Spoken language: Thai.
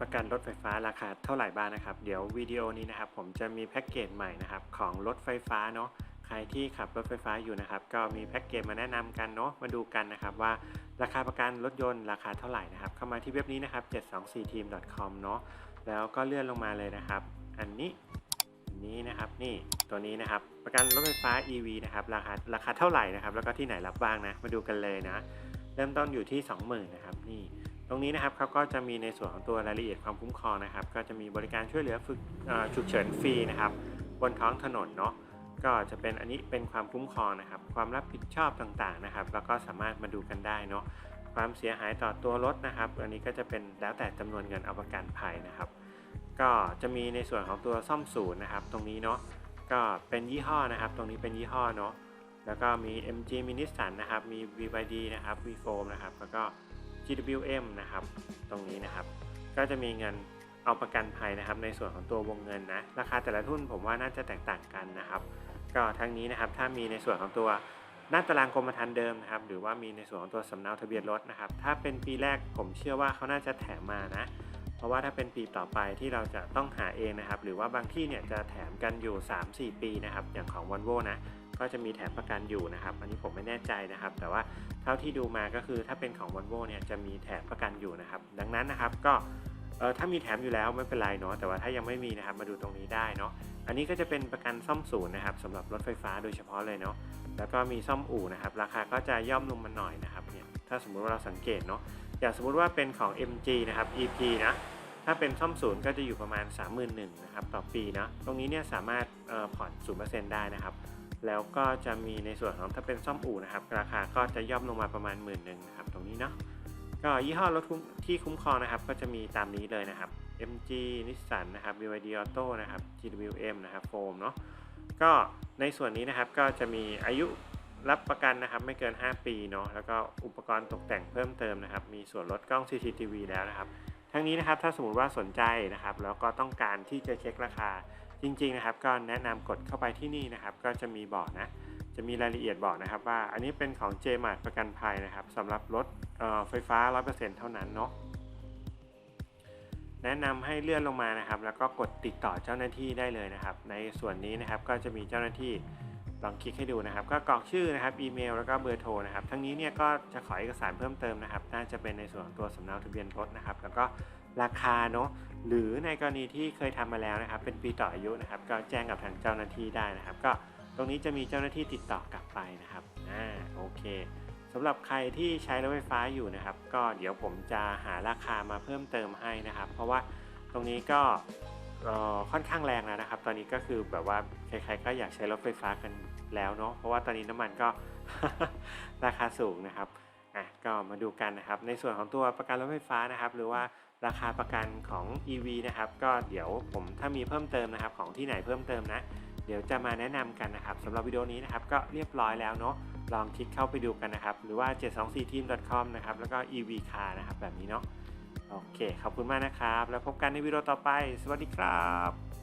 ประกันรถไฟฟ้าราคาเท่าไหร่บ้างนะครับ เดี๋ยววิดีโอนี้นะครับ ผมจะมีแพ็กเกจใหม่นะครับของรถไฟฟ้าเนาะใครที่ขับรถไฟฟ้าอยู่นะครับ ก็มีแพ็กเกจมาแนะนำกันเนาะมาดูกันนะครับว่าราคาประกันรถยนต์ราคาเท่าไหร่นะครับเข้ามาที่เว็บนี้นะครับ 724team.com เนาะแล้วก็เลื่อนลงมาเลยนะครับ อันนี้อันนี้นะครับนี่ตัวนี้นะครับประกันรถไฟฟ้า EV นะครับราคาราคาเท่าไหร่นะครับ แล้วก็ที่ไหนรับบ้างนะ มาดูกันเลยนะ เริ่มต้นอยู่ที่ 20,000นะครับนี่ ตรงนี้นะครับเขาก็จะมีในส่วนของตัวรายละเอียดความคุ้มครองนะครับ ก็จะมีบริการช่วยเหลือฝึกฉุกเฉินฟรีนะครับบนท้องถนนเนาะก็จะเป็นอันนี้เป็นความคุ้มครองนะครับ ความรับผิดชอบต่างๆนะครับ แล้วก็สามารถมาดูกันได้เนาะความเสียหายต่อตัวรถนะครับ อันนี้ก็จะเป็นแล้วแต่จำนวนเงินเอาประกันภัยนะครับ ก็จะมีในส่วนของตัวซ่อมศูนย์นะครับ ตรงนี้เนาะก็เป็นยี่ห้อนะครับ ตรงนี้เป็นยี่ห้อเนาะแล้วก็มี MG มีนิสสันนะครับมี BYD นะครับ v f o m นะครับแล้วก็ GWM นะครับ ตรงนี้นะครับ ก็จะมีเงินเอาประกันภัยนะครับ ในส่วนของตัววงเงินนะ ราคาแต่ละทุนผมว่าน่าจะแตกต่างกันนะครับ ก็ทั้งนี้นะครับถ้ามีในส่วนของตัวหน้าตารางกรมธรรม์เดิมนะครับ หรือว่ามีในส่วนของตัวสำเนาทะเบียนรถนะครับ ถ้าเป็นปีแรกผมเชื่อว่าเขาน่าจะแถมมานะ เพราะว่าถ้าเป็นปีต่อไปที่เราจะต้องหาเองนะครับ หรือว่าบางที่เนี่ยจะแถมกันอยู่ 3-4 ปีนะครับ อย่างของ v o l v o นะ ก็จะมีแถมประกันอยู่นะครับ อันนี้ผมไม่แน่ใจนะครับ แต่ว่าเท่าที่ดูมาก็คือถ้าเป็นของ v o l v o เนี่ยจะมีแถมประกันอยู่นะครับ ดังนั้นนะครับก็เออถ้ามีแถมอยู่แล้วไม่เป็นไรเนาะแต่ว่าถ้ายังไม่มีนะครับมาดูตรงนี้ได้เนาะอันนี้ก็จะเป็นประกันซ่อมศูนย์นะครับสำหรับรถไฟฟ้าโดยเฉพาะเลยเนาะแล้วก็มีซ่อมอู่นะครับ ราคาก็จะย่อมลงมาหน่อยนะครับเนี่ยถ้าสมมุติว่าเราสังเกตเนาะอย่างสมมุติว่าเป็นของ MG นะครับ EP นะถ้าเป็นซ่อมศูนย์ก็จะอยู่ประมาณ 31,000นะครับต่อปีนะตรงนี้เนี่ยสามารถเอ่อผ่อน0%ได้นะครับ แล้วก็จะมีในส่วนของถ้าเป็นซ่อมอู่นะครับ ราคาก็จะย่อมลงมาประมาณหมื่นหนึ่งนะครับ ตรงนี้เนาะก็ยี่ห้อรถที่คุ้มครองนะครับ ก็จะมีตามนี้เลยนะครับ MG Nissan นะครับ BYD Auto นะครับ GWM นะครับโฟมเนาะก็ในส่วนนี้นะครับก็จะมีอายุรับประกันนะครับไม่เกิน 5 ปีเนาะแล้วก็อุปกรณ์ตกแต่งเพิ่มเติมนะครับ มีส่วนลดกล้อง CCTV แล้วนะครับ ทั้งนี้นะครับถ้าสมมติว่าสนใจนะครับ แล้วก็ต้องการที่จะเช็คราคา จริงๆนะครับก็แนะนำกดเข้าไปที่นี่นะครับ ก็จะมีบอกนะ จะมีรายละเอียดบอกนะครับ ว่าอันนี้เป็นของ j m a r t ประกันภัยนะครับสำหรับรถเอ่อไฟฟ้า 100%เท่านั้นเนาะแนะนำให้เลื่อนลงมานะครับ แล้วก็กดติดต่อเจ้าหน้าที่ได้เลยนะครับ ในส่วนนี้นะครับก็จะมีเจ้าหน้าที่ลองคลิกให้ดูนะครับ ก็กรอกชื่อนะครับอีเมลแล้วก็เบอร์โทรนะครับทั้งนี้เนี่ยก็จะขอเอกสารเพิ่มเติมนะครับ น่าจะเป็นในส่วนของตัวสำเนาทะเบียนรถนะครับ แล้วก็ ราคาเนาะหรือในกรณีที่เคยทำมาแล้วนะครับ เป็นปีต่ออายุนะครับ ก็แจ้งกับทางเจ้าหน้าที่ได้นะครับ ก็ตรงนี้จะมีเจ้าหน้าที่ติดต่อกลับไปนะครับอ่าโอเคสำหรับใครที่ใช้รถไฟฟ้าอยู่นะครับ ก็เดี๋ยวผมจะหาราคามาเพิ่มเติมให้นะครับ เพราะว่าตรงนี้ก็ค่อนข้างแรงแล้วนะครับ ตอนนี้ก็คือแบบว่าใครๆก็อยากใช้รถไฟฟ้ากันแล้วเนาะเพราะว่าตอนนี้น้ำมันก็ราคาสูงนะครับ อะก็มาดูกันนะครับ ในส่วนของตัวประกันรถไฟฟ้านะครับ หรือว่าราคาประกันของ EV นะครับ ก็เดี๋ยวผมถ้ามีเพิ่มเติมนะครับ ของที่ไหนเพิ่มเติมนะ เดี๋ยวจะมาแนะนำกันนะครับสำหรับวิดีโอนี้นะครับ ก็เรียบร้อยแล้วเนาะลองคลิกเข้าไปดูกันนะครับ หรือว่า 724team.com นะครับ แล้วก็ EV car นะครับ แบบนี้เนาะ โอเค ขอบคุณมากนะครับ แล้วพบกันในวิดีโอต่อไป สวัสดีครับ